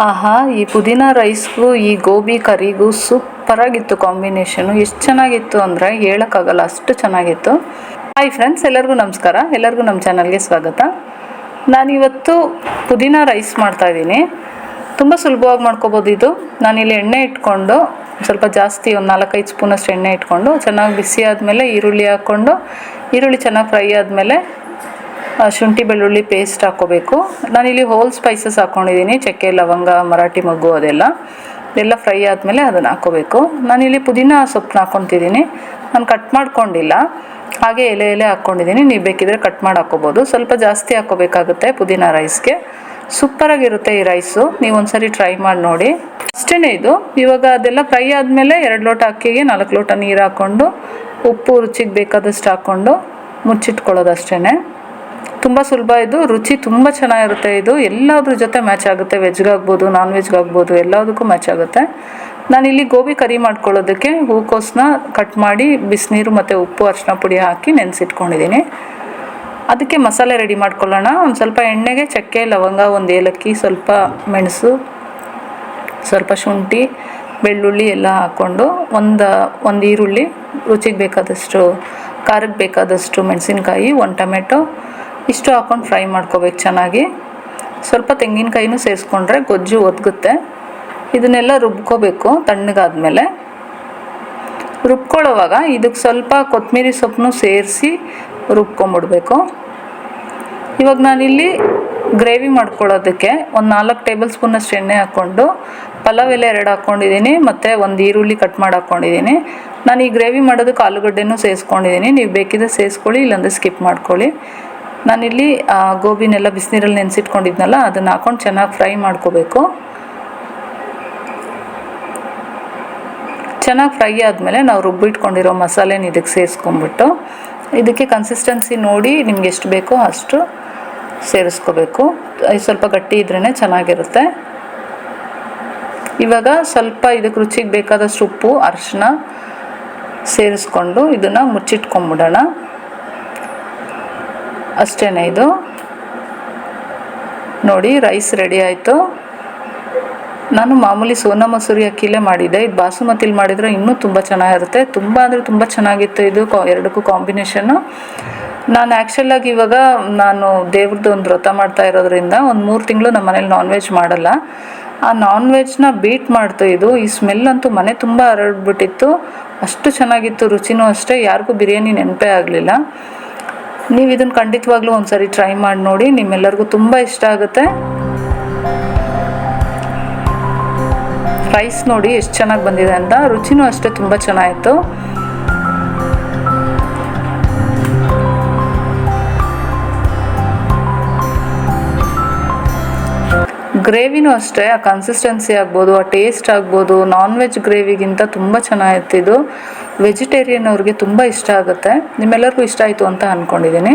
ಆಹಾ, ಈ ಪುದೀನ ರೈಸ್ಗೂ ಈ ಗೋಬಿ ಕರಿಗೂ ಸೂಪರಾಗಿತ್ತು ಕಾಂಬಿನೇಷನು. ಎಷ್ಟು ಚೆನ್ನಾಗಿತ್ತು ಅಂದರೆ ಹೇಳೋಕ್ಕಾಗಲ್ಲ, ಅಷ್ಟು ಚೆನ್ನಾಗಿತ್ತು. ಹಾಯ್ ಫ್ರೆಂಡ್ಸ್, ಎಲ್ಲರಿಗೂ ನಮಸ್ಕಾರ. ಎಲ್ಲರಿಗೂ ನಮ್ಮ ಚಾನಲ್ಗೆ ಸ್ವಾಗತ. ನಾನಿವತ್ತು ಪುದೀನ ರೈಸ್ ಮಾಡ್ತಾಯಿದ್ದೀನಿ ತುಂಬ ಸುಲಭವಾಗಿ ಮಾಡ್ಕೋಬೋದು ಇದು. ನಾನಿಲ್ಲಿ ಎಣ್ಣೆ ಇಟ್ಕೊಂಡು, ಸ್ವಲ್ಪ ಜಾಸ್ತಿ ಒಂದು ನಾಲ್ಕೈದು ಸ್ಪೂನಷ್ಟು ಎಣ್ಣೆ ಇಟ್ಕೊಂಡು, ಚೆನ್ನಾಗಿ ಬಿಸಿ ಆದಮೇಲೆ ಈರುಳ್ಳಿ ಹಾಕ್ಕೊಂಡು, ಈರುಳ್ಳಿ ಚೆನ್ನಾಗಿ ಫ್ರೈ ಆದಮೇಲೆ ಶುಂಠಿ ಬೆಳ್ಳುಳ್ಳಿ ಪೇಸ್ಟ್ ಹಾಕ್ಕೋಬೇಕು ನಾನಿಲ್ಲಿ ಹೋಲ್ ಸ್ಪೈಸಸ್ ಹಾಕ್ಕೊಂಡಿದ್ದೀನಿ ಚಕ್ಕೆ, ಲವಂಗ, ಮರಾಠಿ ಮಗ್ಗು ಅದೆಲ್ಲ. ಎಲ್ಲ ಫ್ರೈ ಆದಮೇಲೆ ಅದನ್ನು ಹಾಕ್ಕೋಬೇಕು ನಾನಿಲ್ಲಿ ಪುದೀನ ಸೊಪ್ಪನ್ನ ಹಾಕ್ಕೊತಿದ್ದೀನಿ ನಾನು ಕಟ್ ಮಾಡ್ಕೊಂಡಿಲ್ಲ. ಹಾಗೆ ಎಲೆ ಎಲೆ ಹಾಕ್ಕೊಂಡಿದ್ದೀನಿ ನೀವು ಬೇಕಿದ್ರೆ ಕಟ್ ಮಾಡಿ ಹಾಕ್ಕೋಬೋದು ಸ್ವಲ್ಪ ಜಾಸ್ತಿ ಹಾಕ್ಕೋಬೇಕಾಗುತ್ತೆ ಪುದೀನ ರೈಸ್ಗೆ ಸೂಪರಾಗಿರುತ್ತೆ ಈ ರೈಸು ನೀವು ಒಂದ್ಸರಿ ಟ್ರೈ ಮಾಡಿ ನೋಡಿ. ಅಷ್ಟೇ ಇದು. ಇವಾಗ ಅದೆಲ್ಲ ಫ್ರೈ ಆದಮೇಲೆ ಎರಡು ಲೋಟ ಅಕ್ಕಿಗೆ ನಾಲ್ಕು ಲೋಟ ನೀರು ಹಾಕ್ಕೊಂಡು ಉಪ್ಪು ರುಚಿಗೆ ಬೇಕಾದಷ್ಟು ಹಾಕ್ಕೊಂಡು ಮುಚ್ಚಿಟ್ಕೊಳ್ಳೋದು ಅಷ್ಟೇ ತುಂಬ ಸುಲಭ ಇದು, ರುಚಿ ತುಂಬ ಚೆನ್ನಾಗಿರುತ್ತೆ ಇದು. ಎಲ್ಲದ್ರ ಜೊತೆ ಮ್ಯಾಚ್ ಆಗುತ್ತೆ. ವೆಜ್ಗಾಗ್ಬೋದು ನಾನ್ ವೆಜ್ಗಾಗ್ಬೋದು ಎಲ್ಲದಕ್ಕೂ ಮ್ಯಾಚ್ ಆಗುತ್ತೆ. ನಾನು ಇಲ್ಲಿ ಗೋಬಿ ಕರಿ ಮಾಡ್ಕೊಳ್ಳೋದಕ್ಕೆ ಹೂಕೋಸನ್ನ ಕಟ್ ಮಾಡಿ ಬಿಸಿನೀರು ಮತ್ತು ಉಪ್ಪು ಅರಿಶಿನ ಪುಡಿ ಹಾಕಿ ನೆನೆಸಿಟ್ಕೊಂಡಿದ್ದೀನಿ. ಅದಕ್ಕೆ ಮಸಾಲೆ ರೆಡಿ ಮಾಡ್ಕೊಳ್ಳೋಣ. ಒಂದು ಸ್ವಲ್ಪ ಎಣ್ಣೆಗೆ ಚಕ್ಕೆ, ಲವಂಗ, ಒಂದು ಏಲಕ್ಕಿ, ಸ್ವಲ್ಪ ಮೆಣಸು, ಸ್ವಲ್ಪ ಶುಂಠಿ, ಬೆಳ್ಳುಳ್ಳಿ ಎಲ್ಲ ಹಾಕ್ಕೊಂಡು ಒಂದು ಒಂದು ಈರುಳ್ಳಿ, ರುಚಿಗೆ ಬೇಕಾದಷ್ಟು ಖಾರಕ್ಕೆ ಬೇಕಾದಷ್ಟು ಮೆಣಸಿನ್ಕಾಯಿ, ಒಂದು ಟೊಮೆಟೊ ಇಷ್ಟು ಹಾಕ್ಕೊಂಡು ಫ್ರೈ ಮಾಡ್ಕೋಬೇಕು ಚೆನ್ನಾಗಿ. ಸ್ವಲ್ಪ ತೆಂಗಿನಕಾಯಿನೂ ಸೇರಿಸ್ಕೊಂಡ್ರೆ ಗೊಜ್ಜು ಒದಗುತ್ತೆ. ಇದನ್ನೆಲ್ಲ ರುಬ್ಕೋಬೇಕು ತಣ್ಣಗಾದ್ಮೇಲೆ. ರುಬ್ಕೊಳ್ಳೋವಾಗ ಇದಕ್ಕೆ ಸ್ವಲ್ಪ ಕೊತ್ತಂಬರಿ ಸೊಪ್ಪನ್ನು ಸೇರಿಸಿ ರುಬ್ಕೊಂಬಿಡ್ಬೇಕು. ಇವಾಗ ನಾನಿಲ್ಲಿ ಗ್ರೇವಿ ಮಾಡ್ಕೊಳ್ಳೋದಕ್ಕೆ ಒಂದು ನಾಲ್ಕು ಟೇಬಲ್ ಸ್ಪೂನಷ್ಟು ಎಣ್ಣೆ ಹಾಕ್ಕೊಂಡು, ಪಲಾವ್ ಎಲೆ ಎರಡು ಹಾಕ್ಕೊಂಡಿದ್ದೀನಿ, ಮತ್ತು ಒಂದು ಈರುಳ್ಳಿ ಕಟ್ ಮಾಡಿ ಹಾಕ್ಕೊಂಡಿದ್ದೀನಿ. ನಾನು ಈ ಗ್ರೇವಿ ಮಾಡೋದಕ್ಕೆ ಆಲೂಗಡ್ಡೆನೂ ಸೇರಿಸ್ಕೊಂಡಿದ್ದೀನಿ. ನೀವು ಬೇಕಿದ್ರೆ ಸೇರಿಸ್ಕೊಳ್ಳಿ, ಇಲ್ಲಾಂದರೆ ಸ್ಕಿಪ್ ಮಾಡ್ಕೊಳ್ಳಿ. ನಾನಿಲ್ಲಿ ಗೋಬಿನೆಲ್ಲ ಬಿಸಿನೀರಲ್ಲಿ ನೆನೆಸಿಟ್ಕೊಂಡಿದ್ನಲ್ಲ, ಅದನ್ನು ಹಾಕೊಂಡು ಚೆನ್ನಾಗಿ ಫ್ರೈ ಮಾಡ್ಕೋಬೇಕು. ಚೆನ್ನಾಗಿ ಫ್ರೈ ಆದಮೇಲೆ ನಾವು ರುಬ್ಬಿಟ್ಕೊಂಡಿರೋ ಮಸಾಲೆನ ಇದಕ್ಕೆ ಸೇರಿಸ್ಕೊಂಬಿಟ್ಟು ಇದಕ್ಕೆ ಕನ್ಸಿಸ್ಟೆನ್ಸಿ ನೋಡಿ ನಿಮ್ಗೆ ಎಷ್ಟು ಬೇಕೋ ಅಷ್ಟು ಸೇರಿಸ್ಕೋಬೇಕು. ಸ್ವಲ್ಪ ಗಟ್ಟಿ ಇದ್ರೇ ಚೆನ್ನಾಗಿರುತ್ತೆ. ಇವಾಗ ಸ್ವಲ್ಪ ಇದಕ್ಕೆ ರುಚಿಗೆ ಬೇಕಾದಷ್ಟು ಉಪ್ಪು, ಅರಿಶಿನ ಸೇರಿಸ್ಕೊಂಡು ಇದನ್ನು ಮುಚ್ಚಿಟ್ಕೊಂಬಿಡೋಣ. ಅಷ್ಟೇ ಇದು. ನೋಡಿ ರೈಸ್ ರೆಡಿ ಆಯಿತು. ನಾನು ಮಾಮೂಲಿ ಸೋನಾ ಮಸೂರಿ ಅಕ್ಕಿಲೇ ಮಾಡಿದ್ದೆ. ಇದು ಬಾಸುಮತಿಲಿ ಮಾಡಿದರೆ ಇನ್ನೂ ತುಂಬ ಚೆನ್ನಾಗಿರುತ್ತೆ. ತುಂಬ ಅಂದರೆ ತುಂಬ ಚೆನ್ನಾಗಿತ್ತು ಇದು ಕಾ ಎರಡಕ್ಕೂ ಕಾಂಬಿನೇಷನ್ನು ನಾನು ಆ್ಯಕ್ಚುಲಾಗಿ ಇವಾಗ ನಾನು ದೇವ್ರದ್ದು ಒಂದು ವ್ರತ ಮಾಡ್ತಾ ಇರೋದ್ರಿಂದ ಒಂದು ಮೂರು ತಿಂಗಳು ನಮ್ಮ ಮನೇಲಿ ನಾನ್ ವೆಜ್ ಮಾಡಲ್ಲ. ಆ ನಾನ್ ವೆಜ್ನ ಬೀಟ್ ಮಾಡ್ತು ಇದು. ಈ ಸ್ಮೆಲ್ ಅಂತೂ ಮನೆ ತುಂಬ ಹರಡ್ಬಿಟ್ಟಿತ್ತು. ಅಷ್ಟು ಚೆನ್ನಾಗಿತ್ತು, ರುಚಿನೂ ಅಷ್ಟೇ. ಯಾರಿಗೂ ಬಿರಿಯಾನಿ ನೆನಪೇ ಆಗಲಿಲ್ಲ. ನೀವು ಇದನ್ನು ಖಂಡಿತವಾಗ್ಲೂ ಒಂದ್ಸರಿ ಟ್ರೈ ಮಾಡಿ ನೋಡಿ, ನಿಮ್ಮೆಲ್ಲರಿಗೂ ತುಂಬ ಇಷ್ಟ ಆಗುತ್ತೆ. ರೈಸ್ ನೋಡಿ ಎಷ್ಟು ಚೆನ್ನಾಗಿ ಬಂದಿದೆ ಅಂತ. ರುಚಿನೂ ಅಷ್ಟೇ ತುಂಬ ಚೆನ್ನಾಗಿತ್ತು. ಗ್ರೇವಿನೂ ಅಷ್ಟೇ, ಆ ಕನ್ಸಿಸ್ಟೆನ್ಸಿ ಆಗ್ಬೋದು, ಆ ಟೇಸ್ಟ್ ಆಗ್ಬೋದು ನಾನ್ ವೆಜ್ ಗ್ರೇವಿಗಿಂತ ತುಂಬ ಇದು. ವೆಜಿಟೇರಿಯನ್ ಅವ್ರಿಗೆ ತುಂಬ ಇಷ್ಟ ಆಗುತ್ತೆ. ನಿಮ್ಮೆಲ್ಲರಿಗೂ ಇಷ್ಟ ಆಯಿತು ಅಂತ ಅಂದ್ಕೊಂಡಿದ್ದೀನಿ